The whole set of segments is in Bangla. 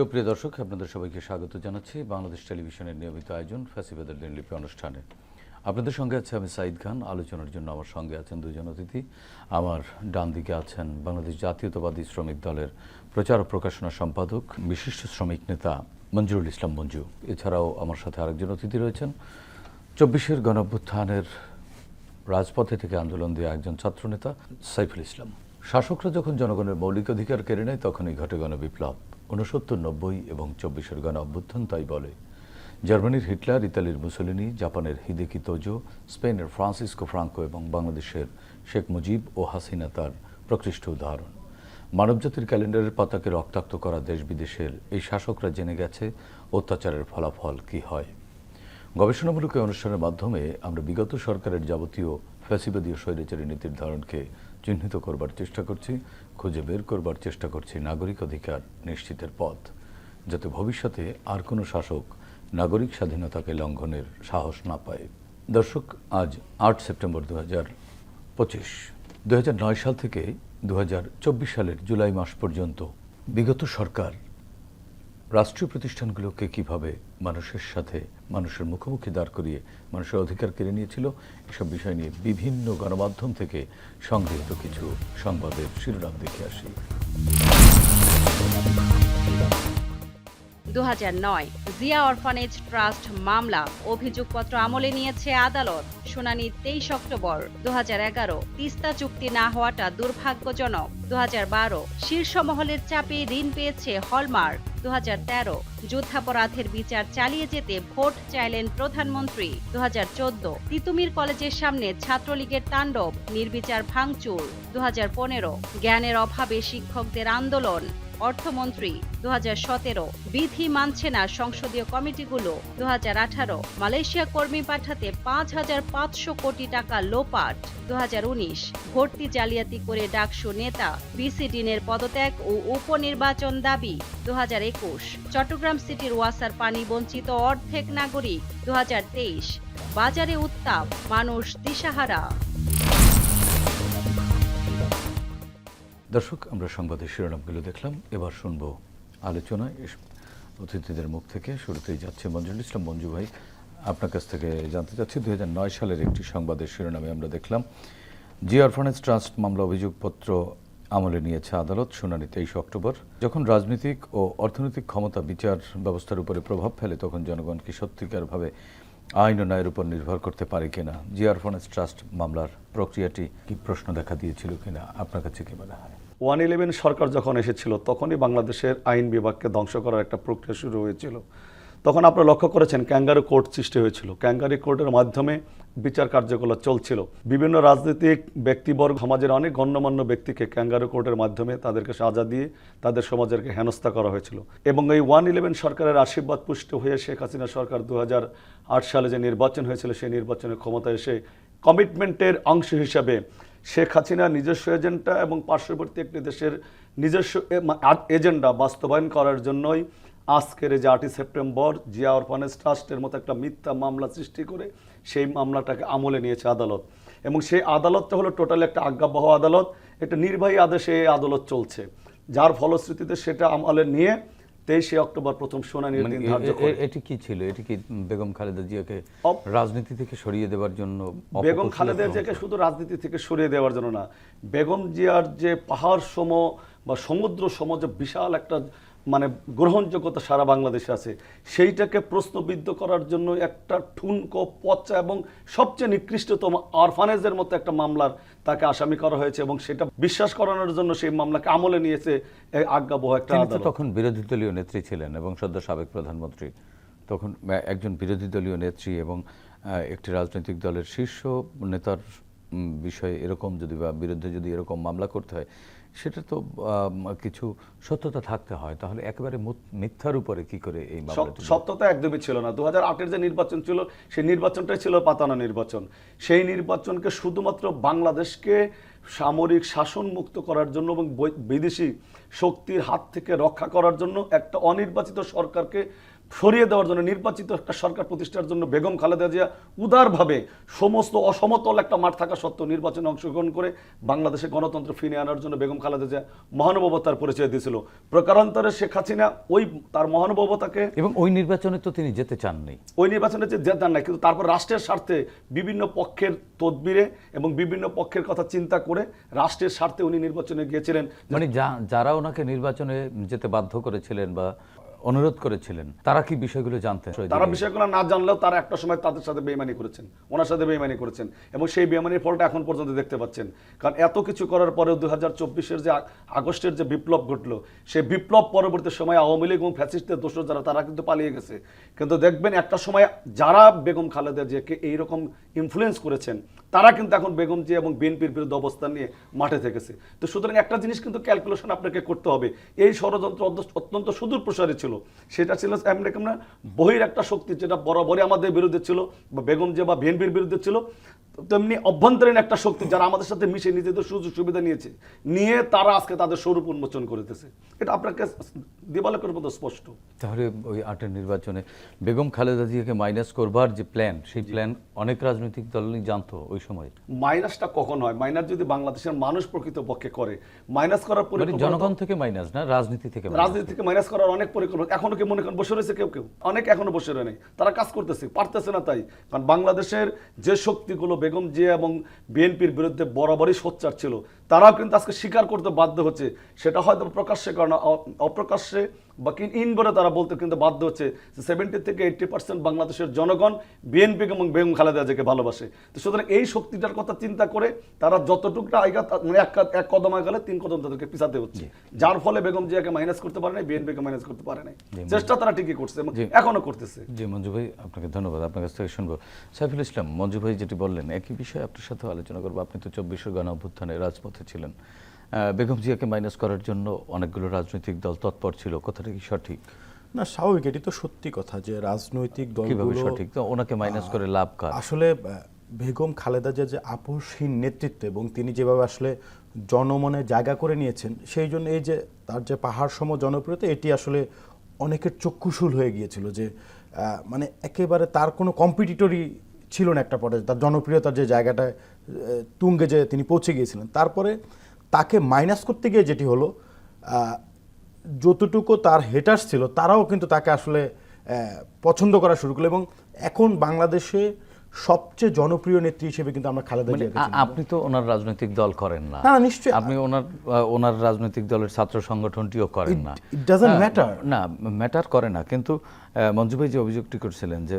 সুপ্রিয় দর্শক, আপনাদের সবাইকে স্বাগত জানাচ্ছি। বাংলাদেশ টেলিভিশনের নিয়মিত আয়োজন ফ্যাসিবাদের দিনলিপি অনুষ্ঠানে। আপনাদের সঙ্গে আছে আমি সাইদ খান। আলোচনার জন্য আমার সঙ্গে আছেন দুজন অতিথি। আমার ডান দিকে আছেন বাংলাদেশ জাতীয়তাবাদী শ্রমিক দলের প্রচার ও প্রকাশনা সম্পাদক, বিশিষ্ট শ্রমিক নেতা মঞ্জুরুল ইসলাম মঞ্জু। এছাড়াও আমার সাথে আরেকজন অতিথি রয়েছেন। চব্বিশের গণঅভ্যুত্থানের রাজপথে থেকে আন্দোলন দিয়ে একজন ছাত্রনেতা, সাইফুল ইসলাম। শাসকরা যখন জনগণের মৌলিক অধিকার কেড়ে নেয়, তখনই ঘটে গণবিপ্লব। উনসত্তর নব্বই এবং চব্বিশের গণ অভ্যুত্থান তাই বলে। জার্মানির হিটলার, ইতালির মুসলিনি, জাপানের হিদেকি তোজো, স্পেনের ফ্রান্সিসকো ফ্রাঙ্কো এবং বাংলাদেশের শেখ মুজিব ও হাসিনা তার প্রকৃষ্ট উদাহরণ। মানবজাতির ক্যালেন্ডারের পাতাকে রক্তাক্ত করা দেশ বিদেশের এই শাসকরা জেনে গেছে অত্যাচারের ফলাফল কি হয়। গবেষণামূলক অনুষ্ঠানের মাধ্যমে আমরা বিগত সরকারের যাবতীয় ফ্যাসিবাদীয় স্বৈরাচারী নীতির ধারণকে চিহ্নিত করবার চেষ্টা করছি। খুঁজে বের করবার চেষ্টা করছে নাগরিক অধিকার নিশ্চিতের পথ, যাতে ভবিষ্যতে আর কোনো শাসক নাগরিক স্বাধীনতাকে লঙ্ঘনের সাহস না পায়। দর্শক, আজ আট সেপ্টেম্বর দু হাজার পঁচিশ সাল থেকে দু হাজার চব্বিশ সালের জুলাই মাস পর্যন্ত বিগত সরকার রাষ্ট্রীয় প্রতিষ্ঠানগুলোকে কীভাবে মানুষের সাথে, মানুষের মুখোমুখি দাঁড় করিয়ে মানুষের অধিকার কেড়ে নিয়েছিল। এসব বিষয় নিয়ে বিভিন্ন গণমাধ্যম থেকে সংগৃহীত কিছু সংবাদের শিরোনাম দেখে আসি। দু হাজার নয়, জিয়া অরফানেজ ট্রাস্ট মামলা, অভিযোগপত্র আমলে নিয়েছে আদালত, শুনানি তেইশ অক্টোবর। দু হাজার এগারো, তিস্তা চুক্তি না হওয়াটা দুর্ভাগ্যজনক। দু শীর্ষ মহলের চাপে ঋণ পেয়েছে হলমার্ক। দু হাজার তেরো, যুদ্ধাপরাধের বিচার চালিয়ে যেতে ভোট চাইলেন প্রধানমন্ত্রী। দু তিতুমির কলেজের সামনে ছাত্রলীগের তাণ্ডব, নির্বিচার ভাঙচুর। দু হাজার পনেরো, জ্ঞানের অভাবে শিক্ষকদের আন্দোলন। অর্থমন্ত্রী দু সতেরো বিধি মানছে না সংসদীয় কমিটিগুলো। দু হাজার আঠারো মালয়েশিয়া কর্মী পাঠাতে পাঁচ হাজার পাঁচশো কোটি টাকা লোপাট। দু ভর্তি জালিয়াতি করে ডাকসু নেতা বিসি ডিনের পদত্যাগ ও উপনির্বাচন দাবি। দু হাজার একুশ চট্টগ্রাম সিটির ওয়াসার পানি বঞ্চিত অর্ধেক নাগরিক। দু হাজার তেইশ বাজারে উত্তাপ, মানুষ দিশাহারা। দর্শক, আমরা সংবাদের শিরোনামগুলো দেখলাম। এবার শুনব আলোচনা। অতিথিদের মুখ থেকে শুরুতেই যাচ্ছে মঞ্জুরুল ইসলাম। মঞ্জু ভাই, আপনার কাছ থেকে জানতে চাচ্ছি, দুই হাজার নয় সালের একটি সংবাদের শিরোনামে আমরা দেখলাম জি অরফানেজ ট্রাস্ট মামলা অভিযোগপত্র আমলে নিয়েছে আদালত শুনানি তেইশ অক্টোবর। যখন রাজনৈতিক ও অর্থনৈতিক ক্ষমতা বিচার ব্যবস্থার উপরে প্রভাব ফেলে, তখন জনগণকে সত্যিকারভাবে আইন ও ন্যায়ের উপর নির্ভর করতে পারে কিনা? জিআর ফোনেস ট্রাস্ট মামলার প্রক্রিয়াটি কি প্রশ্ন দেখা দিয়েছিল কিনা? আপনার কাছে কি মনে হয়? ওয়ান ইলেভেন সরকার যখন এসেছিল, তখনই বাংলাদেশের আইন বিভাগকে ধ্বংস করার একটা প্রক্রিয়া শুরু হয়েছিল। তখন আপনারা লক্ষ্য করেছেন, ক্যাঙ্গারু কোর্ট সৃষ্টি হয়েছিল। ক্যাঙ্গারু কোর্টের মাধ্যমে বিচার কার্যকলাপ চলছিল। বিভিন্ন রাজনৈতিক ব্যক্তিবর্গ সমাজের অনেক গণ্যমান্য ব্যক্তিকে ক্যাঙ্গারু কোর্টের মাধ্যমে তাদেরকে সাজা দিয়ে তাদের সমাজেরকে হেনস্থা করা হয়েছিল এবং এই ওয়ান ইলেভেন সরকারের আশীর্বাদ পুষ্ট হয়ে শেখ হাসিনা সরকার দু হাজার আট সালে যে নির্বাচন হয়েছিল, সেই নির্বাচনে ক্ষমতা এসে কমিটমেন্টের অংশ হিসাবে শেখ হাসিনা নিজস্ব এজেন্ডা এবং পার্শ্ববর্তী একটি দেশের নিজস্ব এজেন্ডা বাস্তবায়ন করার জন্যই আজকের যে আটই সেপ্টেম্বর জিয়া অরফানেজ ট্রাস্টের মতো একটা মিথ্যা মামলা সৃষ্টি করে সেই মামলাটাকে আমলে নিয়েছে আদালত। এবং সেই আদালতটা হলো টোটাল একটা আজ্ঞাবহ আদালত। একটা নির্বাহী আদেশে এই আদালত চলছে। যার ফলশ্রুতিতে সেটা আমলে নিয়ে তেইশে অক্টোবর প্রথম শুনানির মানে দিন ধার্য করে। এটি কি ছিল? এটি কি বেগম খালেদা জিয়াকে রাজনীতি থেকে সরিয়ে দেওয়ার জন্য বেগম খালেদা জিয়াকে শুধু রাজনীতি থেকে সরিয়ে দেওয়ার জন্য না বেগম জিয়ার যে পাহাড় সম বা সমুদ্র সম যে বিশাল একটা মানে গ্রহণযোগ্যতা সারা বাংলাদেশে আছে সেইটাকে প্রশ্নবিদ্ধ করার জন্য একটা ঠুনকো পচা এবং সবচেয়ে নিকৃষ্টতম অরফানেজের মতো একটা মামলার তাকে আসামি করা হয়েছে এবং সেটা বিশ্বাস করানোর জন্য সেই মামলাকে আমলে নিয়েছে আজ্ঞাবহ একটা তখন বিরোধী দলীয় নেত্রী ছিলেন এবং সদ্য সাবেক প্রধানমন্ত্রী। তখন একজন বিরোধী দলীয় নেত্রী এবং একটি রাজনৈতিক দলের শীর্ষ নেতার বিষয়ে এরকম যদি বা বিরুদ্ধে যদি এরকম মামলা করতে হয় সেটা তো কিছু সত্যতা থাকতে হয়। তাহলে একেবারে মিথ্যার উপরে কি করে এই সত্যতা একদমই ছিল না। দু হাজার যে নির্বাচন ছিল সেই নির্বাচনটাই ছিল পাতানো নির্বাচন। সেই নির্বাচনকে শুধুমাত্র বাংলাদেশকে সামরিক শাসন মুক্ত করার জন্য এবং বিদেশি শক্তির হাত থেকে রক্ষা করার জন্য একটা অনির্বাচিত সরকারকে সরিয়ে দেওয়ার জন্য নির্বাচিত একটা সরকার প্রতিষ্ঠার জন্য বেগম খালেদা জিয়া উদারভাবে সমস্ত অসমতল একটা মাঠ থাকা সত্ত্বেও নির্বাচনে অংশগ্রহণ করে বাংলাদেশে গণতন্ত্র ফিরে আনার জন্য বেগম খালেদা জিয়া মহানুভবতার পরিচয় দিয়েছিল। প্রকারান্তরে শেখ হাসিনা ওই তার মহানুভবতাকে এবং ওই নির্বাচনে তো তিনি যেতে চাননি। ওই নির্বাচনে যে জেতার নাই কিন্তু তারপর রাষ্ট্রের স্বার্থে বিভিন্ন পক্ষের তদবিরে এবং বিভিন্ন পক্ষের কথা চিন্তা করে রাষ্ট্রের স্বার্থে উনি নির্বাচনে গিয়েছিলেন। মানে যারা ওনাকে নির্বাচনে যেতে বাধ্য করেছিলেন বা অনুরোধ করেছিলেন। তারা কি বিষয়গুলো জানতেন? তারা বিষয়গুলো না জানলেও তারা একটা সময় তাদের সাথে বেইমানি করেছেন ওনার সাথে বেইমানি করেছেন এবং সেই বেইমানির ফলটা এখন পর্যন্ত দেখতে পাচ্ছেন। কারণ এত কিছু করার পরেও দু হাজার চব্বিশের যে আগস্টের যে বিপ্লব ঘটলো সেই বিপ্লব পরবর্তী সময় আওয়ামী লীগ এবং ফ্যাসিস্টদের দোষর যারা তারা কিন্তু পালিয়ে গেছে। কিন্তু দেখবেন একটা সময় যারা বেগম খালেদা জিয়াকে এইরকম ইনফ্লুয়েন্স করেছেন তারা কিন্তু এখন বেগম জি এবং বিএনপির বিরুদ্ধে অবস্থান নিয়ে মাঠে থেকেছে। তো সুতরাং একটা জিনিস কিন্তু ক্যালকুলেশন আপনাকে করতে হবে। এই ষড়যন্ত্র অত্যন্ত সুদূর প্রসারী ছিল। সেটা ছিল এমনি কেমন বহির একটা শক্তি যেটা বরাবরই আমাদের বিরুদ্ধে ছিল বা বেগম যে বা বিএনপির বিরুদ্ধে ছিল তেমনি অভ্যন্তরীণ একটা শক্তি যারা আমাদের সাথে মিশে নিজেদের সুযোগ সুবিধা নিয়েছে নিয়ে তারা আজকে তাদের স্বরূপ উন্মোচন করেতেছে। এটা আপনাকে দিবালকের মতো স্পষ্ট। তাহলে ওই আটের নির্বাচনে বেগম খালেদা জিয়াকে মাইনাস করবার যে প্ল্যান সেই প্ল্যান অনেক রাজনৈতিক দলই জানতো। ওই সময়? মাইনাসটা কখন হয়? মাইনাস যদি বাংলাদেশের মানুষ প্রকৃত পক্ষে করে মাইনাস করার পরে পরিকল্পনা জনগণ থেকে মাইনাস না রাজনীতি থেকে রাজনীতি থেকে মাইনাস করার অনেক পরিকল্পনা এখনও কি মনে করেন বসে রয়েছে কেউ কেউ? অনেক এখনও বসে রয়ে নেই। তারা কাজ করতেছে পারতেছে না তাই। কারণ বাংলাদেশের যে শক্তিগুলো বেগম জিয়া এবং বিএনপির বিরুদ্ধে বরাবরই সোচ্চার ছিল তারাও কিন্তু আজকে স্বীকার করতে বাধ্য হচ্ছে। সেটা হয়তো প্রকাশ্যে কারণ অপ্রকাশ্যে বা কি ইনবরে তারা বলতে কিন্তু বাধ্য হচ্ছে সেভেন্টি থেকে এইট্টি পার্সেন্ট বাংলাদেশের জনগণ বিএনপি এবং বেগম খালেদা জিয়াকে ভালোবাসে। তো সুতরাং এই শক্তিটার কথা চিন্তা করে তারা যতটুকটা আইগা মানে এক এক কদম গেলে তিন কদম তাদেরকে পিছাতে হচ্ছে। যার ফলে বেগম জিয়াকে মাইনাস করতে পারে নাই বিএনপিকে মাইনাস করতে পারে নাই। চেষ্টা তারা ঠিকই করছে এবং এখনও করতেছে। জি মঞ্জু ভাই আপনাকে ধন্যবাদ। আপনার কাছ থেকে শুনব। সাইফুল ইসলাম মঞ্জু ভাই যেটি বললেন একই বিষয়ে আপনার সাথে আলোচনা করব। আপনি তো চব্বিশের গণ অভ্যুত্থানে রাজপথে ছিলেন। বেগম জিয়াকে মাইনাস করার জন্য অনেকগুলো রাজনৈতিক দল তৎপর ছিল। কথাটা কি সঠিক? না স্বাভাবিক এটি তো সত্যি কথা যে রাজনৈতিক দলগুলো সঠিক? তো ওনাকে মাইনাস করে লাভ কার? আসলে বেগম খালেদা জিয়া যে আপোষহীন নেতৃত্ব এবং তিনি যেভাবে আসলে জনমনে জায়গা করে নিয়েছেন সেই জন্য এই যে তার যে পাহাড় সম জনপ্রিয়তা এটি আসলে অনেকের চক্ষুশূল হয়ে গিয়েছিল যে আহ, মানে একেবারে তার কোনো কম্পিটিটরই ছিল না একটা পর্যায়ে। তার জনপ্রিয়তার যে জায়গাটায় তুঙ্গে যে তিনি পৌঁছে গিয়েছিলেন তারপরে তাকে মাইনাস করতে গিয়ে যেটি হলো যতটুকু তার হেটার্স ছিল তারাও কিন্তু তাকে আসলে পছন্দ করা শুরু করল এবং এখন বাংলাদেশে সবচেয়ে জনপ্রিয় নেত্রী হিসেবে কিন্তু আমরা খালেদা মানে চিনি। আপনি তো ওনার রাজনৈতিক দল করেন না না, নিশ্চয়ই। আপনি ওনার ওনার রাজনৈতিক দলের ছাত্র সংগঠনটিও করেন না ইট হ্যাঁ, matter. না ম্যাটার করে না কিন্তু মঞ্জু ভাই যে অভিযোগটি করছিলেন যে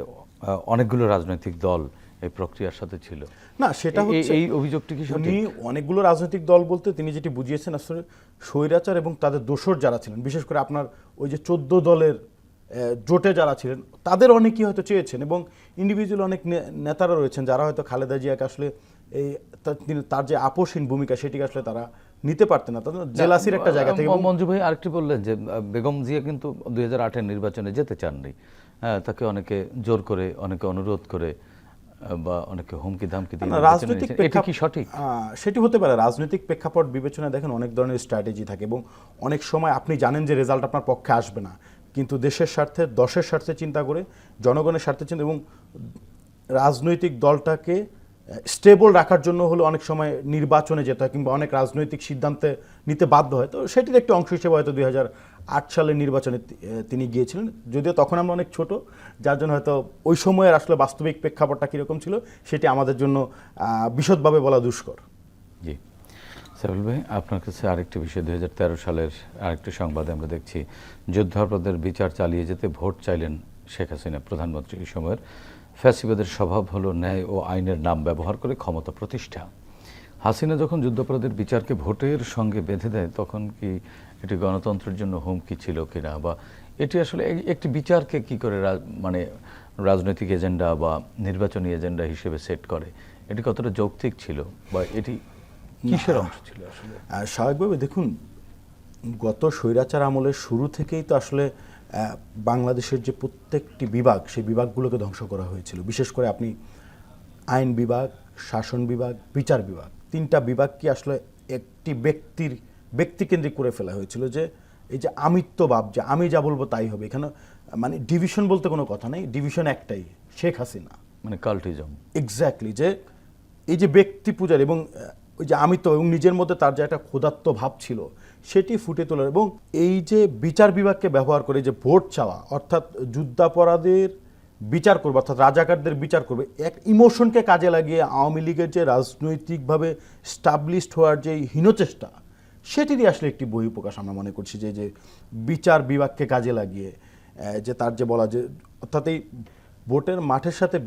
অনেকগুলো রাজনৈতিক দল এই প্রক্রিয়ার সাথে ছিল। না সেটা হচ্ছে এই অভিযোগটি কি উনি অনেকগুলো রাজনৈতিক দল বলতে তিনি যেটি বুঝিয়েছেন আসলে স্বৈরাচার এবং তাদের দোসর যারা ছিলেন বিশেষ করে আপনার ওই যে চোদ্দ দলের জোটে যারা ছিলেন তাদের অনেকেই হয়তো চেয়েছেন এবং ইন্ডিভিজুয়াল অনেক নেতারা রয়েছেন যারা হয়তো খালেদা জিয়াকে আসলে এই তার- তিনি- তার যে আপোষহীন ভূমিকা সেটিকে আসলে তারা নিতে পারতেন না। তাদের জেলাসির একটা জায়গা থেকে মঞ্জু ভাই আরেকটি বললেন যে বেগম জিয়া কিন্তু দুই হাজার আটের নির্বাচনে যেতে চাননি। হ্যাঁ তাকে অনেকে জোর করে অনেকে অনুরোধ করে বা অনেকে হুমকি ধামকি দিয়ে রাজনৈতিক এটা কি সঠিক? সেটি হতে পারে। রাজনৈতিক প্রেক্ষাপট বিবেচনায় দেখেন অনেক ধরনের স্ট্র্যাটেজি থাকে এবং অনেক সময় আপনি জানেন যে রেজাল্ট আপনার পক্ষে আসবে না। কিন্তু দেশের স্বার্থে দশের স্বার্থে চিন্তা করে জনগণের স্বার্থে চিন্তা এবং রাজনৈতিক দলটাকে স্টেবল রাখার জন্য হলো অনেক সময় নির্বাচনে যেতে হয় কিংবা অনেক রাজনৈতিক সিদ্ধান্তে নিতে বাধ্য হয়। তো সেটির একটি অংশ হিসেবে হয়তো দুই হাজার আট সালের নির্বাচনে তিনি গিয়েছিলেন। যদিও তখন আমরা অনেক ছোট, যার জন্য হয়তো ওই সময়ের আসলে বাস্তবিক প্রেক্ষাপটটা কীরকম ছিল, সেটি আমাদের জন্য বিশদভাবে বলা দুষ্কর। জি। সাইফুল ভাই, আপনার কাছে আরেকটি বিষয়। দুই হাজার তেরো সালের আরেকটি সংবাদে আমরা দেখছি যুদ্ধাপরাধের বিচার চালিয়ে যেতে ভোট চাইলেন শেখ হাসিনা প্রধানমন্ত্রী এই সময়ের। ফ্যাসিবাদের স্বভাব হলো ন্যায় ও আইনের নাম ব্যবহার করে ক্ষমতা প্রতিষ্ঠা। হাসিনা যখন যুদ্ধাপরাধের বিচারকে ভোটের সঙ্গে বেঁধে দেয়, তখন কি এটি গণতন্ত্রের জন্য হুমকি ছিল কিনা বা এটি আসলে এক- একটি বিচারকে কি করে মানে রাজনৈতিক এজেন্ডা বা নির্বাচনী এজেন্ডা হিসেবে সেট করে? এটি কতটা যৌক্তিক ছিল বা এটি কিসের অংশ ছিল আসলে? স্বাভাবিকভাবে দেখুন গত স্বৈরাচার আমলের শুরু থেকেই তো আসলে বাংলাদেশের যে প্রত্যেকটি বিভাগ সেই বিভাগগুলোকে ধ্বংস করা হয়েছিল। বিশেষ করে আপনি আইন বিভাগ শাসন বিভাগ বিচার বিভাগ। তিনটা বিভাগকে আসলে একটি ব্যক্তির ব্যক্তিকেন্দ্রিক করে ফেলা হয়েছিল যে এই যে আমিত্বভাব যে আমি যা বলব তাই হবে। এখানে মানে ডিভিশন বলতে কোনো কথা নেই ডিভিশন একটাই শেখ হাসিনা। মানে কাল্টিজম। এক্স্যাক্টলি যে এই যে ব্যক্তি পূজার এবং ওই যে আমিত্ব এবং নিজের মধ্যে তার যে একটা ক্ষুধাত্ম ভাব ছিল সেটি ফুটে তোলার এবং এই যে বিচার বিভাগকে ব্যবহার করে যে ভোট চাওয়া অর্থাৎ যুদ্ধাপরাধের বিচার করবে অর্থাৎ রাজাকারদের বিচার করবে এক ইমোশনকে কাজে লাগিয়ে আওয়ামী লীগের যে রাজনৈতিকভাবে স্টাবলিশড হওয়ার যে হীনচেষ্টা সেটিরই আসলে একটি বহিঃপ্রকাশ আমরা মনে করছি যে যে বিচার বিভাগকে কাজে লাগিয়ে যে তার যে বলা যে, অর্থাৎ এই ভোটের মাঠের সাথে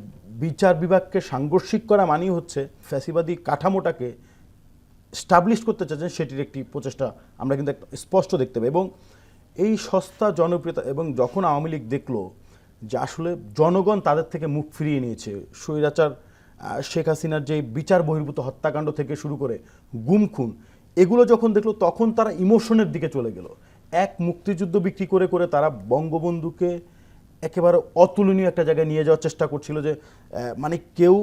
বিচার বিভাগকে সাংঘর্ষিক করা মানেই হচ্ছে ফ্যাসিবাদী কাঠামোটাকে স্টাবলিশ করতে চাচ্ছেন সেটির একটি প্রচেষ্টা আমরা কিন্তু একটা স্পষ্ট দেখতে পাই। এবং এই সস্তা জনপ্রিয়তা এবং যখন আওয়ামী লীগ দেখল যে আসলে জনগণ তাদের থেকে মুখ ফিরিয়ে নিয়েছে, স্বৈরাচার শেখ হাসিনার যে বিচার বহির্ভূত হত্যাকাণ্ড থেকে শুরু করে গুম খুন এগুলো যখন দেখল, তখন তারা ইমোশনের দিকে চলে গেল। এক মুক্তিযুদ্ধ বিক্রি করে করে তারা বঙ্গবন্ধুকে একেবারে অতুলনীয় একটা জায়গায় নিয়ে যাওয়ার চেষ্টা করছিল যে মানে কেউ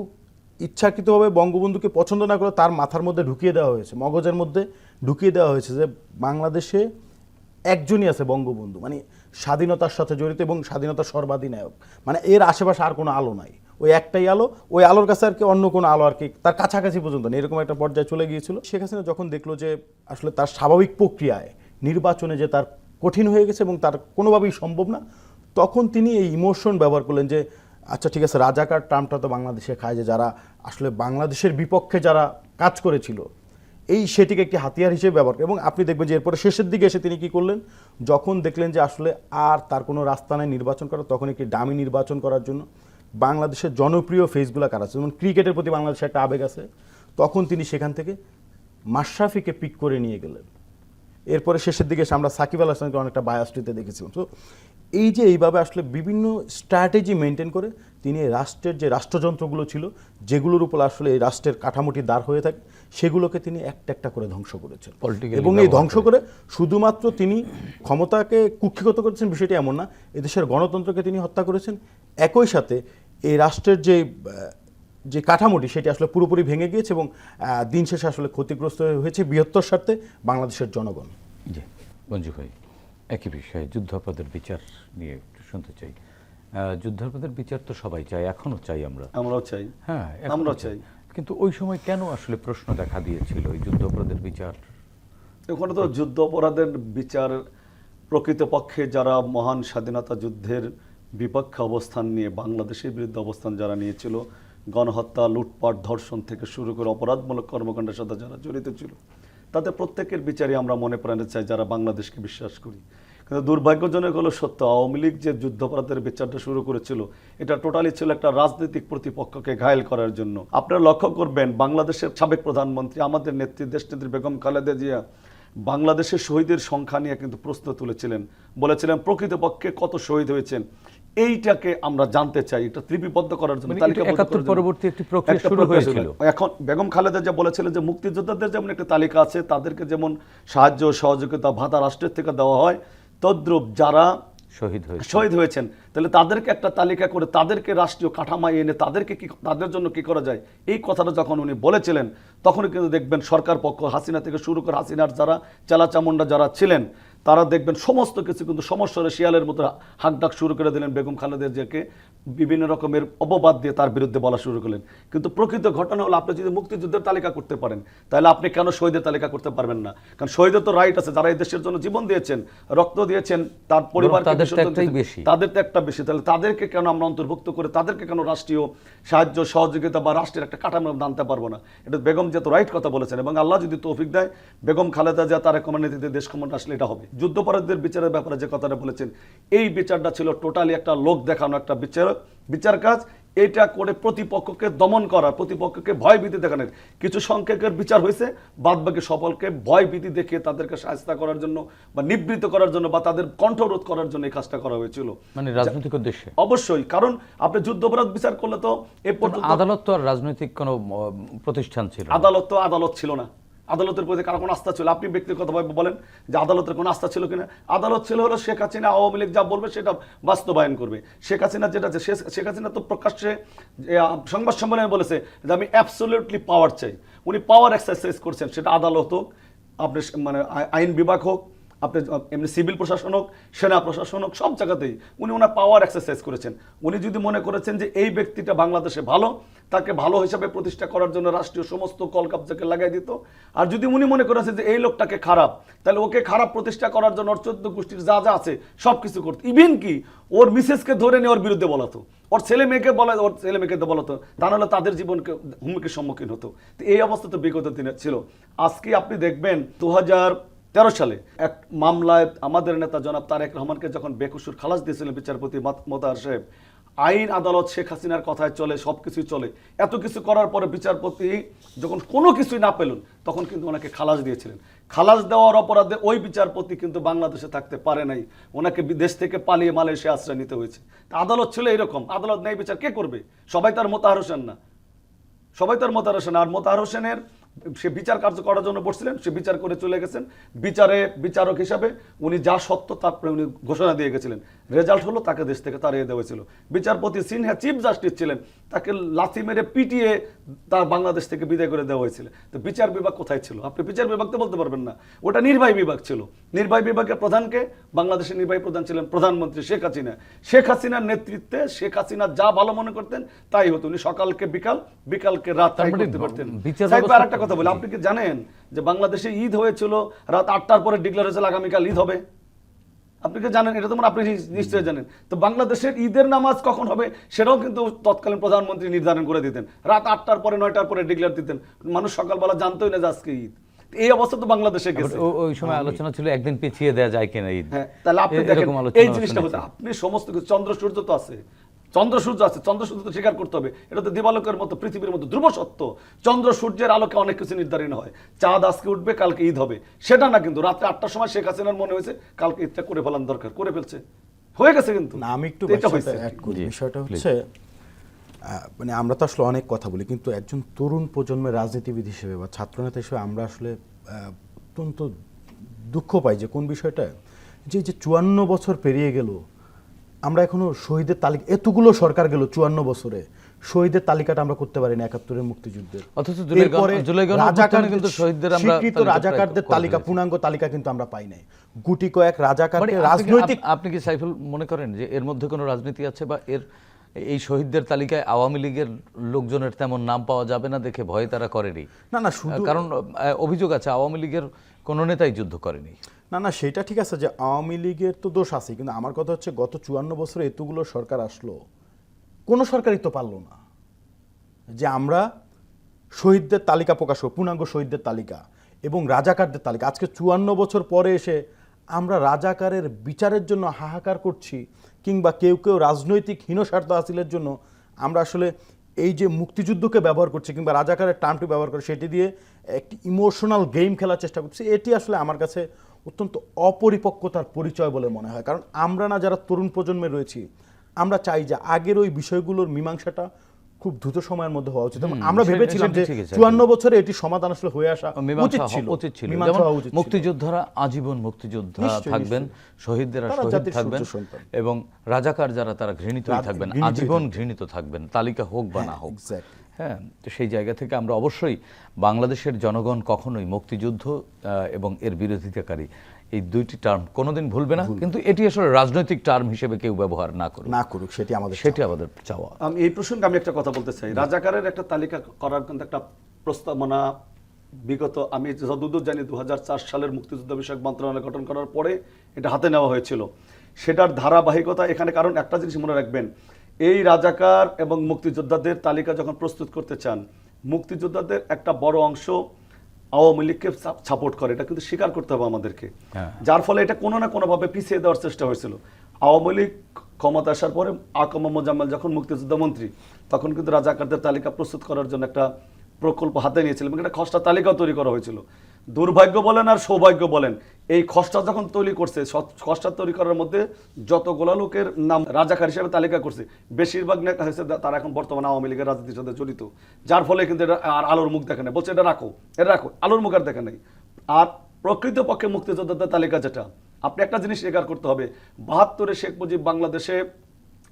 ইচ্ছাকৃতভাবে বঙ্গবন্ধুকে পছন্দ না করে তার মাথার মধ্যে ঢুকিয়ে দেওয়া হয়েছে, মগজের মধ্যে ঢুকিয়ে দেওয়া হয়েছে যে, বাংলাদেশে একজনই আছে বঙ্গবন্ধু। মানে স্বাধীনতার সাথে জড়িত এবং স্বাধীনতার সর্বাধিনায়ক। মানে এর আশেপাশে আর কোনো আলো নাই। ওই একটাই আলো, ওই আলোর কাছে আর কি অন্য কোনো আলো আর কি তার কাছাকাছি পর্যন্ত নেই। এরকম একটা পর্যায়ে চলে গিয়েছিল। শেখ হাসিনা যখন দেখল যে আসলে তার স্বাভাবিক প্রক্রিয়ায় নির্বাচনে যে তার কঠিন হয়ে গেছে এবং তার কোনোভাবেই সম্ভব না, তখন তিনি এই ইমোশন ব্যবহার করলেন যে আচ্ছা ঠিক আছে রাজাকার টার্মটা তো বাংলাদেশে খায় যে যারা আসলে বাংলাদেশের বিপক্ষে যারা কাজ করেছিল, এই সেটিকে একটি হাতিয়ার হিসেবে ব্যবহার করে। এবং আপনি দেখবেন যে এরপরে শেষের দিকে এসে তিনি কি করলেন? যখন দেখলেন যে আসলে আর তার কোনো রাস্তা নেই নির্বাচন করা তখন একটি ডামি নির্বাচন করার জন্য। বাংলাদেশের জনপ্রিয় ফেসগুলো কারা আছে? যেমন ক্রিকেটের প্রতি বাংলাদেশের একটা আবেগ আছে। তখন তিনি সেখান থেকে মাশরাফিকে পিক করে নিয়ে গেলেন। এরপরে শেষের দিকে এসে আমরা সাকিব আল হাসানকে অনেকটা বায়াস্ট্রিতে দেখেছিলাম। তো এই যে এইভাবে আসলে বিভিন্ন স্ট্র্যাটেজি মেনটেন করে তিনি এই রাষ্ট্রের যে রাষ্ট্রযন্ত্রগুলো ছিল যেগুলোর উপর আসলে এই রাষ্ট্রের কাঠামোটি দাঁড় হয়ে থাকে সেগুলোকে তিনি একটা একটা করে ধ্বংস করেছেন। এবং এই ধ্বংস করে শুধুমাত্র তিনি ক্ষমতাকে কুক্ষিগত করেছেন বিষয়টি এমন না এদেশের গণতন্ত্রকে তিনি হত্যা করেছেন। একই সাথে এই রাষ্ট্রের যে যে কাঠামোটি সেটি আসলে পুরোপুরি ভেঙে গিয়েছে এবং দিন শেষে আসলে ক্ষতিগ্রস্ত হয়েছে বৃহত্তর স্বার্থে বাংলাদেশের জনগণ। জি মঞ্জু ভাই একই বিষয়ে যুদ্ধাপদের বিচার নিয়ে একটু শুনতে চাই। যুদ্ধাপদের বিচার তো সবাই চাই এখনও চাই আমরা। আমরাও চাই। হ্যাঁ আমরাও চাই। কিন্তু ওই সময় কেন আসলে প্রশ্ন দেখা দিয়েছিল এই যুদ্ধাপরাধের বিচার? ওখানে তো যুদ্ধ অপরাধের বিচার প্রকৃতপক্ষে যারা মহান স্বাধীনতা যুদ্ধের বিপক্ষে অবস্থান নিয়ে বাংলাদেশের বিরুদ্ধে অবস্থান যারা নিয়েছিল, গণহত্যা, লুটপাট, ধর্ষণ থেকে শুরু করে অপরাধমূলক কর্মকাণ্ডের সাথে যারা জড়িত ছিল তাদের প্রত্যেকের বিচারই আমরা মনে প্রাণে চাই যারা বাংলাদেশকে বিশ্বাস করি। কিন্তু দুর্ভাগ্যজনক হলো সত্য, আওয়ামী লীগ যে যুদ্ধাপরাধের বিচারটা শুরু করেছিল, এটা টোটালি ছিল একটা রাজনৈতিক প্রতিপক্ষকে ঘায়েল করার জন্য। আপনারা লক্ষ্য করবেন, বাংলাদেশের সাবেক প্রধানমন্ত্রী, আমাদের নেত্রী দেশনেত্রী বেগম খালেদা জিয়া, বাংলাদেশের শহীদের সংখ্যা নিয়ে কিন্তু প্রশ্ন তুলেছিলেন। বলেছিলেন, প্রকৃতপক্ষে কত শহীদ হয়েছেন? এইটাকে আমরা জানতে চাই এটা লিপিবদ্ধ করার জন্য মানে তালিকাবদ্ধ এটা 71 করার জন্য। পরবর্তী একটি প্রক্রিয়া শুরু হয়েছিল। এখন বেগম খালেদা যা বলেছিলেন যে মুক্তিযোদ্ধাদের যেমন একটা তালিকা আছে তাদেরকে যেমন সাহায্য সহযোগিতা ভাতা রাষ্ট্রের থেকে দেওয়া হয় তদ্রূপ যারা শহীদ হয়েছে শহীদ হয়েছেন তাহলে তাদেরকে একটা তালিকা করে তাদেরকে রাষ্ট্রীয় কাঠামায় এনে তাদেরকে কি তাদের জন্য কি করা যায় এই কথাটা যখন উনি বলেছিলেন তখন কিন্তু দেখবেন সরকার পক্ষ হাসিনা থেকে শুরু করে হাসিনার যারা চালাচামুন্ডা যারা ছিলেন তারা দেখবেন সমস্ত কিছু কিন্তু সমস্যারে শিয়ালের মতো হাক ডাক শুরু করে দিলেন বেগম খালেদা জিয়াকে। বিভিন্ন রকমের অপবাদ দিয়ে তার বিরুদ্ধে বলা শুরু করলেন। কিন্তু প্রকৃত ঘটনা হলো আপনি যদি মুক্তিযুদ্ধের তালিকা করতে পারেন তাহলে আপনি কেন শহীদের তালিকা করতে পারবেন না? কারণ শহীদের তো রাইট আছে যারা এই দেশের জন্য জীবন দিয়েছেন রক্ত দিয়েছেন তার পরিবার তাদের তো একটাই বেশি। তাদের তো একটা বেশি। তাহলে তাদেরকে কেন আমরা অন্তর্ভুক্ত করে তাদেরকে কেন রাষ্ট্রীয় সাহায্য সহযোগিতা বা রাষ্ট্রের একটা কাঠামো আমরা আনতে পারব না? এটা বেগম যে তো রাইট কথা বলেছেন এবং আল্লাহ যদি তৌফিক দেয় বেগম খালেদা যা তার কমিউনিটিতে দেশ ক্ষমতা আসলে এটা হবে। যুদ্ধপরাধীদের বিচারের ব্যাপারে যে কথাটা বলেছেন এই বিচারটা ছিল টোটালি একটা লোক দেখানো একটা বিচার বিচার কাজ। এটা করে প্রতিপক্ষকে দমন করার প্রতিপক্ষকে ভয় ভীতি দেখানোর কিছু সংখ্যকের বিচার হয়েছে বাদ বাকি সকলকে ভয় ভীতি দেখিয়ে তাদেরকে সাহায্য করার জন্য বা নিবৃত্ত করার জন্য বা তাদের কণ্ঠরোধ করার জন্য এই কাজটা করা হয়েছিল। মানে রাজনৈতিক উদ্দেশ্যে? অবশ্যই কারণ আপনি যুদ্ধপরাধ বিচার করলে তো এ পর্যন্ত আদালত তো আর রাজনৈতিক কোনো প্রতিষ্ঠান ছিল আদালত তো আদালত ছিল না। আদালতের প্রতি কারও কোনো আস্থা ছিল? আপনি ব্যক্তিগতভাবে বলেন যে আদালতের কোনো আস্থা ছিল কিনা? আদালত ছিল হলো শেখ হাসিনা, আওয়ামী লীগ যা বলবে সেটা বাস্তবায়ন করবে। শেখ হাসিনা যেটা আছে শেখ হাসিনা তো প্রকাশ্যে সংবাদ সম্মেলনে বলেছে যে আমি অ্যাবসোলিউটলি পাওয়ার চাই। উনি পাওয়ার এক্সারসাইজ করছেন, সেটা আদালত হোক, আপনি মানে আইন বিভাগ হোক আপনি এমনি সিভিল প্রশাসন হোক সেনা প্রশাসন হোক সব জায়গাতেই উনি ওনার পাওয়ার এক্সারসাইজ করেছেন। উনি যদি মনে করেছেন যে এই ব্যক্তিটা বাংলাদেশে ভালো, তাকে ভালো হিসাবে প্রতিষ্ঠা করার জন্য রাষ্ট্রীয় সমস্ত কলকাবজাকে লাগাই দিত। আর যদি উনি মনে করেছেন যে এই লোকটাকে খারাপ, তাহলে ওকে খারাপ প্রতিষ্ঠা করার জন্য ওর চোদ্দ গোষ্ঠীর যা যা আছে, সব কিছু করতো। ইভেন কি, ওর মিসেসকে ধরে নিয়ে ওর বিরুদ্ধে বলাতো। ওর ছেলে মেয়েকে বলা, ওর ছেলে মেয়েকে বলতো। তা নাহলে তাদের জীবনকে হুমকির সম্মুখীন হতো। তো এই অবস্থা তো বিগত দিনে ছিল। আজকে আপনি দেখবেন দু হাজার তেরো সালে এক মামলায় আমাদের নেতা জনাব তারেক রহমানকে যখন বেকসুর খালাস দিয়েছিলেন বিচারপতি মাত- মোতাহার সাহেব, আইন আদালত শেখ হাসিনার কথায় চলে সব কিছুই চলে। এত কিছু করার পরে বিচারপতি যখন কোনো কিছুই না পেলেন, তখন কিন্তু ওনাকে খালাস দিয়েছিলেন। খালাস দেওয়ার অপরাধে ওই বিচারপতি কিন্তু বাংলাদেশে থাকতে পারে নাই। ওনাকে বিদেশ থেকে পালিয়ে মালয়েশিয়া আশ্রয় নিতে হয়েছে। আদালত ছিল এরকম। আদালত ন্যায় বিচার কে করবে? সবাই তার মোতাহার হোসেন না। সবাই তার মোতাহার হোসেন। আর মোতাহার হোসেনের সে বিচার কার্য করার জন্য বসছিলেন সে বিচার করে চলে গেছেন। বিচারে বিচারক হিসাবে উনি যা সত্য তারপরে উনি ঘোষণা দিয়ে গেছিলেন। রেজাল্ট হলো তাকে দেশ থেকে তাড়িয়ে দেওয়া হয়েছিল। বিচারপতি সিনহা চিফ জাস্টিস ছিলেন তাকে লাথি মেরে পিটিয়ে তার বাংলাদেশ থেকে বিদায় করে দেওয়া হয়েছিল। তো বিচার বিভাগ কোথায় ছিল? আপনি বিচার বিভাগ তো বলতে পারবেন না। ওটা নির্বাহী বিভাগ ছিল। নির্বাহী বিভাগের প্রধানকে বাংলাদেশের নির্বাহী প্রধান ছিলেন প্রধানমন্ত্রী শেখ হাসিনা। শেখ হাসিনার নেতৃত্বে শেখ হাসিনা যা ভালো মনে করতেন তাই হতো। উনি সকালকে বিকাল বিকালকে রাত তাই মানে করতে পারতেন। আরেকটা কথা বলি। আপনি কি জানেন যে বাংলাদেশে ঈদ হয়েছিল রাত আটটার পরে ডিক্লার হয়েছিল আগামীকাল ঈদ হবে? আপনি কি জানেন? এটা তো মনে আপনি নিশ্চয়ই জানেন। তো বাংলাদেশের ঈদের নামাজ কখন হবে সেটাও কিন্তু তৎকালীন প্রধানমন্ত্রী নির্ধারণ করে দিতেন। রাত আটটার পরে নয়টার পরে ডিক্লেয়ার দিতেন। মানুষ সকালবেলা জানতোই না যে আজকে ঈদ। এই অবস্থা তো বাংলাদেশে গেছে। ওই সময় আলোচনা ছিল একদিন পিছিয়ে দেওয়া যায় কিনা ঈদ। হ্যাঁ তাহলে আপনি দেখেন এই জিনিসটা। হচ্ছে আপনি সমস্ত কিছু চন্দ্র সূর্য তো আছে চন্দ্র সূর্য আছে চন্দ্র সূর্য তো স্বীকার করতে হবে। এটা তো দিবালোকের মতো পৃথিবীর মতো ধ্রুব সত্য। চন্দ্র সূর্যের আলোকে অনেক কিছু নির্ধারণ হয়। চাঁদ আজকে উঠবে কালকে ঈদ হবে। সেটা না কিন্তু রাত্রে আটটার সময় শেখ হাসিনার মনে হয়েছে কালকে ঈদটা করে ফেলার দরকার করে ফেলছে। হয়ে গেছে কিন্তু। না আমি একটু বিষয়টা. হচ্ছে মানে আমরা তো আসলে অনেক কথা বলি কিন্তু একজন তরুণ প্রজন্মের রাজনীতিবিদ হিসেবে বা ছাত্রনেতা হিসেবে আমরা আসলে আহ, অত্যন্ত দুঃখ পাই যে কোন বিষয়টা যে যে চুয়ান্ন বছর পেরিয়ে গেল আমরা এখনও শহীদের তালিকা এতগুলো সরকার গেল চুয়ান্ন বছরে শহীদের তালিকাটা আমরা করতে পারিনি একাত্তরের মুক্তিযুদ্ধের। অথচ রাজাকারদের কিন্তু শহীদদের আমরা স্বীকৃত তালিকা রাজাকারদের তালিকা পূর্ণাঙ্গ তালিকা কিন্তু আমরা পাই নাই। গুটি কয়েক মানে রাজাকারকে রাজনৈতিক আপনি কি সাইফুল মনে করেন যে এর মধ্যে কোনো রাজনীতি আছে বা এর এই শহীদদের তালিকায় আওয়ামী লীগের লোকজনের তেমন নাম পাওয়া যাবে না দেখে ভয়ে তারা করেনি? না না শুধু কারণ অভিযোগ আছে আওয়ামী লীগের কোনো নেতাই যুদ্ধ করেনি। না না, সেটা ঠিক আছে যে আওয়ামী লীগের তো দোষ আছে কিন্তু আমার কথা হচ্ছে গত চুয়ান্ন বছরে এতগুলো সরকার আসলো, কোনো সরকারই তো পারল না যে আমরা শহীদদের তালিকা প্রকাশ করব, পূর্ণাঙ্গ শহীদদের তালিকা এবং রাজাকারদের তালিকা। আজকে চুয়ান্ন বছর পরে এসে আমরা রাজাকারের বিচারের জন্য হাহাকার করছি কিংবা কেউ কেউ রাজনৈতিক হীনস্বার্থ হাসিলের জন্য আমরা আসলে এই যে মুক্তিযুদ্ধকে ব্যবহার করছি কিংবা রাজাকারের টার্মটি ব্যবহার করে, সেটি দিয়ে একটি ইমোশনাল গেম খেলার চেষ্টা করছি, এটি আসলে আমার কাছে অত্যন্ত অপরিপক্কতার পরিচয় বলে মনে হয়। কারণ আমরা না যারা তরুণ প্রজন্মে রয়েছি আমরা চাই যে আগের ওই বিষয়গুলোর মীমাংসাটা খুব দ্রুত সময়ের মধ্যে হওয়া উচিত। আমরা ভেবেছিলাম যে চুয়ান্ন বছরে এটি সমাধান আসলে হয়ে আসা উচিত ছিল। উচিত ছিল। মুক্তিযোদ্ধারা আজীবন মুক্তিযোদ্ধা থাকবেন। শহীদরা শহীদ থাকবেন এবং রাজাকার যারা তারা ঘৃণিতই রাজ- থাকবেন আজীবন ঘৃণিত থাকবেন তালিকা হোক বা না হ্যাঁ, হোক। exactly. হ্যাঁ তো সেই জায়গা থেকে আমরা অবশ্যই বাংলাদেশের জনগণ কখনোই মুক্তিযুদ্ধ এবং এর বিরোধিতাকারী এই দুইটি টার্ম কোনোদিন ভুলবে না। কিন্তু এটি আসলে রাজনৈতিক টার্ম হিসেবে কেউ ব্যবহার না করুক। না করুক সেটি আমাদের সেটি আমাদের চাওয়া। আমি এই প্রসঙ্গে আমি একটা কথা বলতে চাই। রাজাকারের একটা তালিকা করার কিন্তু একটা প্রস্তাবনা বিগত আমি যতদূর জানি দু হাজার চার সালের মুক্তিযুদ্ধ বিষয়ক মন্ত্রণালয় গঠন করার পরে এটা হাতে নেওয়া হয়েছিল। সেটার ধারাবাহিকতা এখানে কারণ একটা জিনিস মনে রাখবেন। এই রাজাকার এবং মুক্তিযোদ্ধাদের তালিকা যখন প্রস্তুত করতে চান মুক্তিযোদ্ধাদের একটা বড় অংশ আওয়ামী লীগকে সাপোর্ট করে। এটা কিন্তু স্বীকার করতে হবে আমাদেরকে। হ্যাঁ। যার ফলে এটা কোনো না কোনোভাবে পিছিয়ে দেওয়ার চেষ্টা হয়েছিল। আওয়ামী লীগ ক্ষমতা আসার পরে আকম মোজাম্মেল যখন মুক্তিযোদ্ধা মন্ত্রী তখন কিন্তু রাজাকারদের তালিকা প্রস্তুত করার জন্য একটা প্রকল্প হাতে নিয়েছিল এবং একটা খসড়া তালিকাও তৈরি করা হয়েছিল। দুর্ভাগ্য বলেন আর সৌভাগ্য বলেন এই খসড়া যখন তৈরি করছে খসড়া তৈরি করার মধ্যে যতগুলো লোকের নাম রাজাকার হিসেবে তালিকা করছে, বেশিরভাগ নেতা হয়েছে তারা এখন বর্তমানে আওয়ামী লীগের রাজনীতির সাথে জড়িত। যার ফলে কিন্তু এটা আর আলোর মুখ দেখে নেই। বলছে, এটা রাখো এটা রাখো, আলোর মুখ আর দেখে নেই। আর প্রকৃতপক্ষে মুক্তিযোদ্ধাদের তালিকা যেটা, আপনি একটা জিনিস স্বীকার করতে হবে, বাহাত্তরে শেখ মুজিব বাংলাদেশে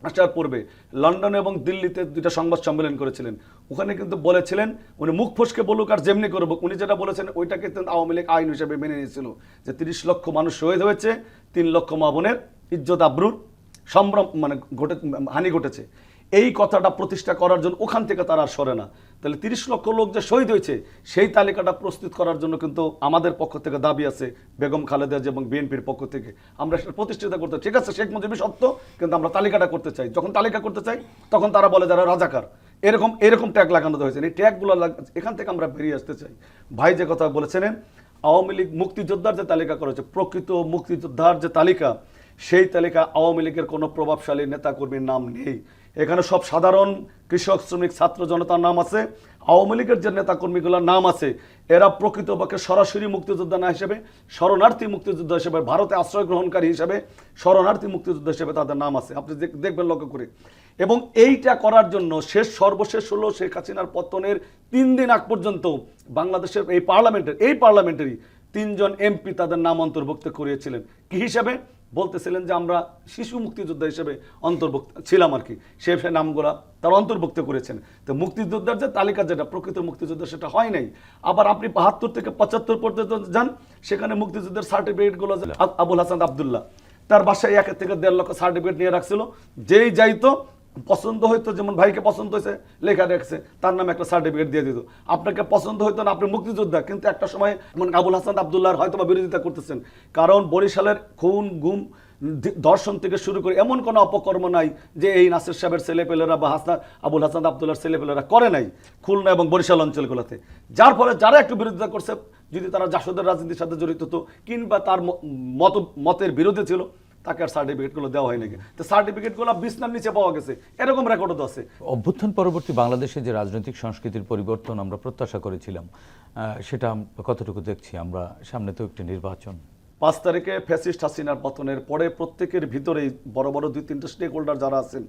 আসার পূর্বে লন্ডন এবং দিল্লিতে দুইটা সংবাদ সম্মেলন করেছিলেন। ওখানে কিন্তু বলেছিলেন, উনি মুখ ফসকে বলুক আর যেমনি করব উনি যেটা বলেছেন ওইটাকে আওয়ামী লীগ আইন হিসেবে মেনে নিয়েছিল যে তিরিশ লক্ষ মানুষ শহীদ হয়েছে, তিন লক্ষ মা বোনের ইজ্জত আব্রুর সম্ভ্রম মানে ঘটে হানি ঘটেছে। এই কথাটা প্রতিষ্ঠা করার জন্য ওখান থেকে তারা সরে না। তাহলে তিরিশ লক্ষ লোক যে শহীদ হয়েছে, সেই তালিকাটা প্রস্তুত করার জন্য কিন্তু আমাদের পক্ষ থেকে দাবি আছে, বেগম খালেদা এবং বিএনপির পক্ষ থেকে। আমরা সেটা প্রতিষ্ঠিত করতে ঠিক আছে, শেখ মুজিবই সত্য, কিন্তু আমরা তালিকাটা করতে চাই। যখন তালিকা করতে চাই, তখন তারা বলে যারা রাজাকার, এরকম এরকম ট্যাগ লাগানো হয়েছে এই ট্যাগগুলো এখান থেকে আমরা বেরিয়ে আসতে চাই। ভাই যে কথা বলেছিলেন আওয়ামী লীগ মুক্তিযোদ্ধার যে তালিকা করেছে, প্রকৃত মুক্তিযোদ্ধার যে তালিকা, সেই তালিকা আওয়ামী লীগের কোনো প্রভাবশালী নেতাকর্মীর নাম নেই। এখানে সব সাধারণ কৃষক, শ্রমিক, ছাত্র জনতার নাম আছে। আওয়ামী লীগের যে নেতাকর্মীগুলোর নাম আছে, এরা প্রকৃতপক্ষে সরাসরি মুক্তিযোদ্ধা না হিসেবে, শরণার্থী মুক্তিযোদ্ধা হিসেবে, ভারতে আশ্রয় গ্রহণকারী হিসেবে, শরণার্থী মুক্তিযোদ্ধা হিসেবে তাদের নাম আছে। আপনি দেখবেন লক্ষ্য করে। এবং এইটা করার জন্য শেষ, সর্বশেষ হলো শেখ হাসিনার পতনের তিন দিন আগ পর্যন্ত বাংলাদেশের এই পার্লামেন্টের এই পার্লামেন্টারি তিনজন এমপি তাদের নাম অন্তর্ভুক্ত করিয়েছিলেন কি হিসাবে? বলতেছিলেন যে আমরা শিশু মুক্তিযোদ্ধা হিসেবে অন্তর্ভুক্ত ছিলাম আর কি। সে নামগুলা তারা অন্তর্ভুক্ত করেছেন। তো মুক্তিযোদ্ধার যে তালিকা যেটা, প্রকৃত মুক্তিযোদ্ধা সেটা হয় নাই। আবার আপনি বাহাত্তর থেকে পঁচাত্তর পর্যন্ত যান, সেখানে মুক্তিযুদ্ধের সার্টিফিকেটগুলো আবুল হাসান আবদুল্লাহ, তার বাসায় এক থেকে দেড় লক্ষ সার্টিফিকেট নিয়ে রাখছিল। যেই যাইতো পছন্দ হইতো, যেমন ভাইকে পছন্দ হয়েছে লেখা রাখছে তার নামে একটা সার্টিফিকেট দিয়ে দিত। আপনাকে পছন্দ হইতো না, আপনি মুক্তিযোদ্ধা, কিন্তু একটা সময় যেমন আবুল হাসান আবদুল্লাহর হয়তো বা বিরোধিতা করতেছেন। কারণ বরিশালের খুন, গুম দর্শন থেকে শুরু করে এমন কোনো অপকর্ম নাই যে এই নাসির সাহেবের ছেলেপেলেরা বা হাসান, আবুল হাসান আবদুল্লাহর ছেলেপেলেরা করে নাই খুলনা এবং বরিশাল অঞ্চলগুলোতে। যার ফলে যারা একটু বিরোধিতা করছে, যদি তারা জাসদের রাজনীতির সাথে জড়িত হতো, কিংবা তার মত, মতের বিরোধী ছিল তাকে আর সার্টিফিকেটগুলো দেওয়া হয় নাকি? তো সার্টিফিকেটগুলো বিছনার নিচে পাওয়া গেছে। এরকম রেকর্ডও তো আছে। অভ্যুত্থান পরবর্তী বাংলাদেশে যে রাজনৈতিক সংস্কৃতির পরিবর্তন আমরা প্রত্যাশা করেছিলাম সেটা কতটুকু দেখছি? আমরা সামনে তো একটি নির্বাচন। পাঁচ তারিখে ফ্যাসিস্ট হাসিনার পতনের পরে প্রত্যেকের ভিতরেই বড় বড় দুই তিনটা স্টেক হোল্ডার যারা আছেন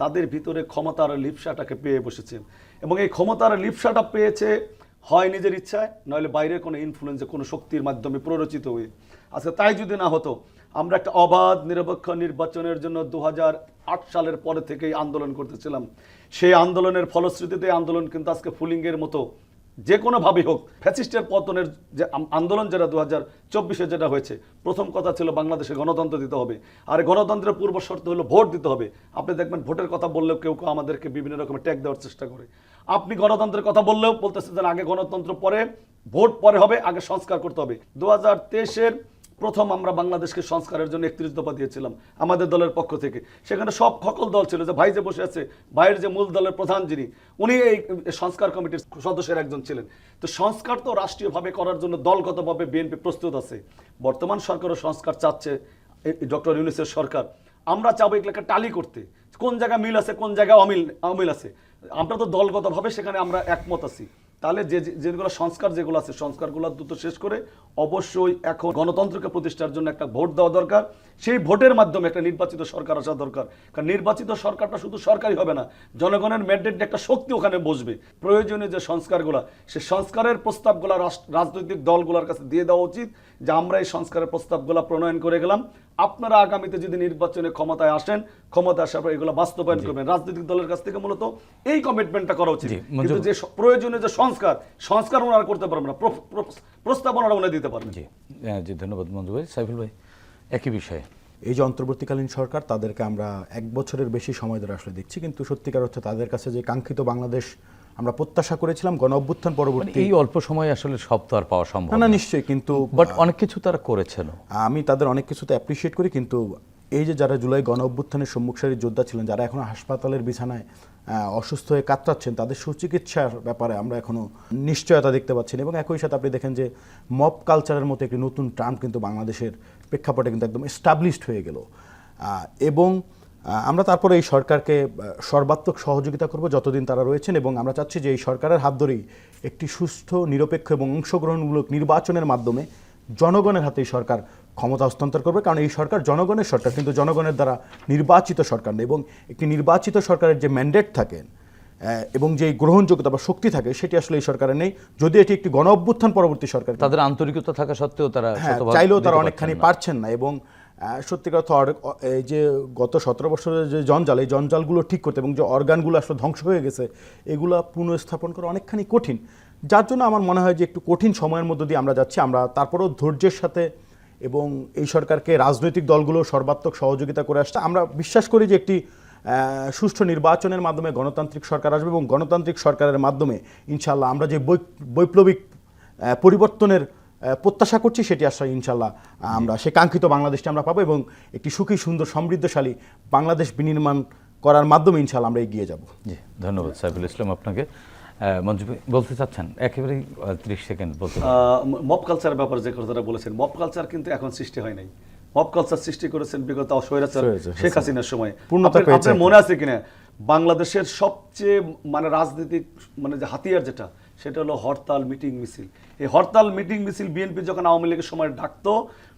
তাদের ভিতরে ক্ষমতার লিপসাটাকে পেয়ে বসেছেন এবং এই ক্ষমতার লিপসাটা পেয়েছে হয় নিজের ইচ্ছায় নইলে বাইরের কোনো ইনফ্লুয়েন্সে কোনো শক্তির মাধ্যমে প্ররোচিত হয়ে। আচ্ছা তাই যদি না হতো আমরা একটা অবাধ, নিরপেক্ষ নির্বাচনের জন্য দু হাজার আট সালের পরে থেকেই আন্দোলন করতেছিলাম। সেই আন্দোলনের ফলশ্রুতিতে আন্দোলন কিন্তু আজকে ফুলিংয়ের মতো যে কোনোভাবেই হোক, ফ্যাসিস্টের পতনের যে আন্দোলন যেটা দু হাজার চব্বিশে যেটা হয়েছে, প্রথম কথা ছিল বাংলাদেশে গণতন্ত্র দিতে হবে। আর গণতন্ত্রের পূর্ব শর্ত হলো ভোট দিতে হবে। আপনি দেখবেন ভোটের কথা বললেও কেউ কেউ আমাদেরকে বিভিন্ন রকমের ট্যাগ দেওয়ার চেষ্টা করে। আপনি গণতন্ত্রের কথা বললেও বলতেছেন যে আগে গণতন্ত্র পরে, ভোট পরে হবে, আগে সংস্কার করতে হবে। দু হাজার তেইশের প্রথম আমরা বাংলাদেশকে সংস্কারের জন্য একত্রিশ দফা দিয়েছিলাম, আমাদের দলের পক্ষ থেকে। সেখানে সব সকল দল ছিল যে ভাই যে বসে আছে, ভাইয়ের যে মূল দলের প্রধান যিনি, উনি এই সংস্কার কমিটির সদস্যের একজন ছিলেন। তো সংস্কার তো রাষ্ট্রীয়ভাবে করার জন্য দলগতভাবে বিএনপি প্রস্তুত আছে। বর্তমান সরকারও সংস্কার চাচ্ছে ডক্টর ইউনিসের সরকার। আমরা চাবো এগুলোকে টালি করতে। কোন জায়গায় মিল আছে, কোন জায়গায় অমিল অমিল আছে? আমরা তো দলগতভাবে সেখানে আমরা একমত আছি। তাহলে যে, যেগুলো সংস্কার যেগুলো আছে, সংস্কারগুলো দ্রুত শেষ করে অবশ্যই এখন গণতন্ত্রকে প্রতিষ্ঠার জন্য একটা ভোট দেওয়া দরকার। সেই ভোটের মাধ্যমে একটা নির্বাচিত সরকার আসা দরকার। কারণ নির্বাচিত সরকারটা শুধু সরকারি হবে না জনগণের ম্যান্ডেট একটা শক্তি ওখানে বসবে। প্রয়োজনীয় যে সংস্কারগুলো সে সংস্কারের প্রস্তাবগুলো রাজনৈতিক দলগুলোর কাছে দিয়ে দেওয়া উচিত যে আমরা এই সংস্কারের প্রস্তাবগুলো প্রণয়ন করে গেলাম। আপনারা আগামীতে যদি নির্বাচনে ক্ষমতায় আসেন ক্ষমতা আসার পর এগুলো বাস্তবায়ন করবেন। রাজনৈতিক দলের কাছ থেকে মূলত এই কমিটমেন্টটা করা উচিত। কিন্তু যে প্রয়োজনীয় যে সংস্কার সংস্কার ওনারা করতে পারবেন না। প্র- প্র- উনি দিতে পারবেন। জি। জি ধন্যবাদ মঞ্জু ভাই। সাইফুল ভাই একই বিষয়ে। এই যে অন্তর্বর্তীকালীন সরকার তাদেরকে আমরা এক বছরের বেশি সময় ধরে আসলে দেখছি কিন্তু সত্যিকার হচ্ছে তাদের কাছে যে কাঙ্ক্ষিত বাংলাদেশ আমরা প্রত্যাশা করেছিলাম গণ অভ্যুত্থান মানে পরবর্তী এই অল্প সময়ে আসলে সব তো আর পাওয়া সম্ভব না না নিশ্চয়ই কিন্তু বাট অনেক কিছু তারা করেছেন আমি তাদের অনেক কিছুতে অ্যাপ্রিসিয়েট করি কিন্তু এই যে যারা জুলাই গণ অভ্যুত্থানের সম্মুখ সারির যোদ্ধা ছিলেন যারা এখনও হাসপাতালের বিছানায় অসুস্থ হয়ে কাতরাচ্ছেন, তাদের সুচিকিৎসার ব্যাপারে আমরা এখনও নিশ্চয়তা দেখতে পাচ্ছি এবং একই সাথে আপনি দেখেন যে মব কালচারের মতো একটি নতুন টার্ম কিন্তু বাংলাদেশের প্রেক্ষাপটে কিন্তু একদম এস্টাবলিশড হয়ে গেল। এবং আমরা তারপরে এই সরকারকে সর্বাত্মক সহযোগিতা করব যতদিন তারা রয়েছেন এবং আমরা চাচ্ছি যে এই সরকারের হাত ধরেই একটি সুস্থ নিরপেক্ষ এবং অংশগ্রহণমূলক নির্বাচনের মাধ্যমে জনগণের হাতে সরকার ক্ষমতা হস্তান্তর করবে কারণ এই সরকার জনগণের সরকার কিন্তু জনগণের দ্বারা নির্বাচিত সরকার না। এবং একটি নির্বাচিত সরকারের যে ম্যান্ডেট থাকেন এবং যে গ্রহণযোগ্যতা বা শক্তি থাকে সেটি আসলে এই সরকারের নেই। যদি এটি একটি গণ অভ্যুত্থান পরবর্তী সরকার তাদের আন্তরিকতা থাকা সত্ত্বেও তারা হ্যাঁ চাইলেও তারা অনেকখানি পারছেন না। এবং সত্যি কথা এই যে গত সতেরো বছরের যে জঞ্জাল এই জঞ্জালগুলো ঠিক করতে এবং যে অর্গানগুলো আসলে ধ্বংস হয়ে গেছে এগুলো পুনঃস্থাপন করা অনেকখানি কঠিন। যার জন্য আমার মনে হয় যে একটু কঠিন সময়ের মধ্য দিয়ে আমরা যাচ্ছি। আমরা তারপরেও ধৈর্যের সাথে এবং এই সরকারকে রাজনৈতিক দলগুলো সর্বাত্মক সহযোগিতা করে আসছে। আমরা বিশ্বাস করি যে একটি সুষ্ঠু নির্বাচনের মাধ্যমে গণতান্ত্রিক সরকার আসবে এবং গণতান্ত্রিক সরকারের মাধ্যমে ইনশাল্লাহ আমরা যে বৈপ্লবিক পরিবর্তনের প্রত্যাশা করছি সেটি আসলে ইনশাল্লাহ আমরা, সে কাঙ্ক্ষিত বাংলাদেশটি আমরা পাবো এবং একটি সুখী, সুন্দর, সমৃদ্ধশালী বাংলাদেশ বিনির্মাণ করার মাধ্যমে ইনশাল্লাহ আমরা এগিয়ে যাব। জি, ধন্যবাদ সাইফুল ইসলাম আপনাকে। মঞ্জু বলতে চাচ্ছেন? একেবারেই ত্রিশ সেকেন্ড বলতে কালচারের ব্যাপারে যে কথাটা বলেছেন মব কালচার কিন্তু এখন সৃষ্টি হয় নাই। মব কালচার সৃষ্টি করেছেন বিগত স্বৈরাচার স্বৈরাচার শেখ হাসিনার সময়। আপনার-। মনে আছে কিনা? বাংলাদেশের সবচেয়ে মানে রাজনৈতিক মানে যে হাতিয়ার যেটা সেটা হলো হরতাল মিটিং মিছিল। এই হরতাল মিটিং মিছিল বিএনপি যখন আওয়ামী লীগের সময় ডাকতো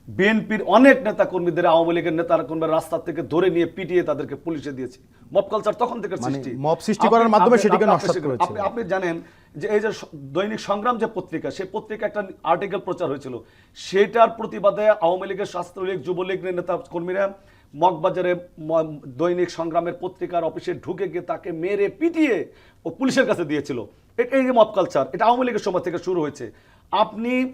বিএনপির অনেক নেতা কর্মীদের আওয়ামী লীগের নেতা কর্মীরা রাস্তা থেকে ধরে নিয়ে পিটিয়ে তাদেরকে পুলিশে দিয়েছে। মব কালচার তখন থেকে মানে সৃষ্টি। mob সৃষ্টি করার মাধ্যমে সেটিকে আপনি- করেছে। আপনি- আপনি জানেন যে এই যে দৈনিক সংগ্রাম যে পত্রিকা সেই পত্রিকা একটা আর্টিকেল প্রচার হয়েছিল। সেটার প্রতিবাদে আওয়ামী লীগের ছাত্রলীগ যুবলীগ নেতা কর্মীরা মগবাজারে দৈনিক সংগ্রামের পত্রিকার অফিসে ঢুকে গিয়ে তাকে মেরে পিটিয়ে ও পুলিশের কাছে দিয়েছিল। এ- এই যে মব কালচার এটা আওয়ামী লীগের সময় থেকে শুরু হয়েছে। আপনি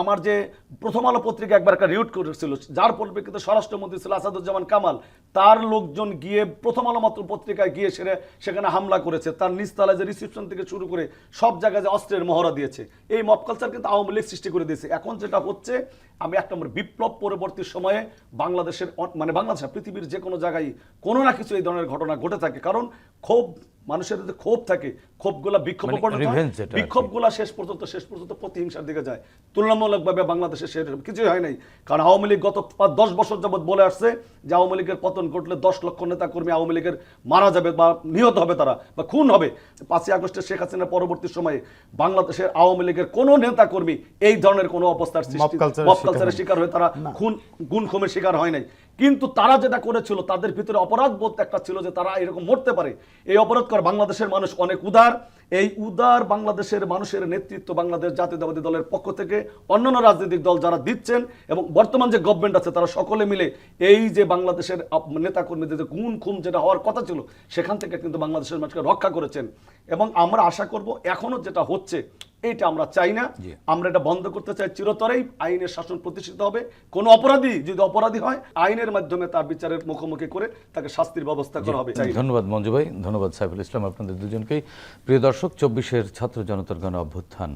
আমার যে প্রথম আলো পত্রিকা একবার একটা রিউট করেছিল, যার পরিপ্রেক্ষিতে স্বরাষ্ট্রমন্ত্রী ছিল আসাদুজ্জামান কামাল, তার লোকজন গিয়ে প্রথম আলো মাত্র পত্রিকায় গিয়ে সেরে সেখানে হামলা করেছে। তার নিচতলায় যে রিসেপশন থেকে শুরু করে সব জায়গায় যে অস্ত্রের মহড়া দিয়েছে, এই মপ কালচার কিন্তু আওয়ামী লীগ সৃষ্টি করে দিয়েছে। এখন যেটা হচ্ছে আমি এক নম্বর বিপ্লব পরবর্তী সময়ে বাংলাদেশের মানে বাংলাদেশের পৃথিবীর যে কোনো জায়গায় কোনো না কিছু এই ধরনের ঘটনা ঘটে থাকে কারণ ক্ষোভ মানুষের যে ক্ষোভ থাকে ক্ষোভগুলা বিক্ষোভে মানে পরিণত হয়। revenge যেটা আর কি। বিক্ষোভগুলা শেষ পর্যন্ত শেষ পর্যন্ত প্রতিহিংসার দিকে যায় তুলনামূলকভাবে বাংলাদেশে সে কিছুই হয় নাই কারণ আওয়ামী লীগ গত পাঁচ দশ বছর যাবৎ বলে আসছে যে আওয়ামী লীগের পতন ঘটলে দশ লক্ষ নেতা কর্মী আওয়ামী লীগের মারা যাবে বা নিহত হবে তারা বা খুন হবে পাঁচই আগস্টে শেখ হাসিনার পরবর্তী সময়ে বাংলাদেশের আওয়ামী লীগের কোনো নেতা কর্মী এই ধরনের কোনো অবস্থার সৃষ্টি কালচারের শিকার হয়ে তারা খুন গুণ খুমের শিকার হয় নাই। কিন্তু তারা যেটা করেছিল তাদের ভিতরে অপরাধ বোধ একটা ছিল যে তারা এরকম মরতে পারে। এই অপরাধ কর বাংলাদেশের মানুষ অনেক উদার। এই উদার বাংলাদেশের মানুষের নেতৃত্ব বাংলাদেশ জাতীয়তাবাদী দলের পক্ষ থেকে অন্যান্য রাজনৈতিক দল যারা দিচ্ছেন এবং বর্তমান যে গভর্নমেন্ট আছে তারা সকলে মিলে এই যে বাংলাদেশের আপ- নেতা কর্মীদের যে গুণ খুম যেটা হওয়ার কথা ছিল সেখান থেকে কিন্তু বাংলাদেশের মানুষকে রক্ষা করেছেন। এবং আমরা আশা করব এখনও যেটা হচ্ছে এইটা আমরা চাই না। আমরা এটা বন্ধ করতে চাই। চিরতরেই আইনের শাসন প্রতিষ্ঠিত হবে। কোনো অপরাধী যদি অপরাধী হয় আইনের মাধ্যমে তার বিচারের মুখোমুখি করে তাকে শাস্তির ব্যবস্থা করা হবে। ধন্যবাদ মঞ্জু ভাই, ধন্যবাদ সাইফুল ইসলাম, আপনাদের দুজনকেই। প্রিয় দর্শক, চব্বিশের ছাত্র জনতার গণ অভ্যুত্থান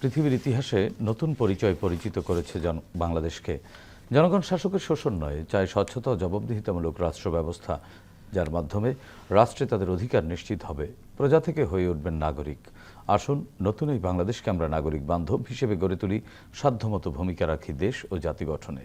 পৃথিবীর ইতিহাসে নতুন পরিচয় পরিচিত করেছে জন বাংলাদেশকে। জনগণ শাসকের শোষণ নয় চাই স্বচ্ছতা ও জবাবদিহিতামূলক রাষ্ট্র ব্যবস্থা, যার মাধ্যমে রাষ্ট্রে তাদের অধিকার নিশ্চিত হবে। প্রজা থেকে হয়ে উঠবেন নাগরিক। আসুন, নতুন এই বাংলাদেশকে আমরা নাগরিক বান্ধব হিসেবে গড়ে তুলি সাধ্যমতো ভূমিকা রাখি দেশ ও জাতি গঠনে।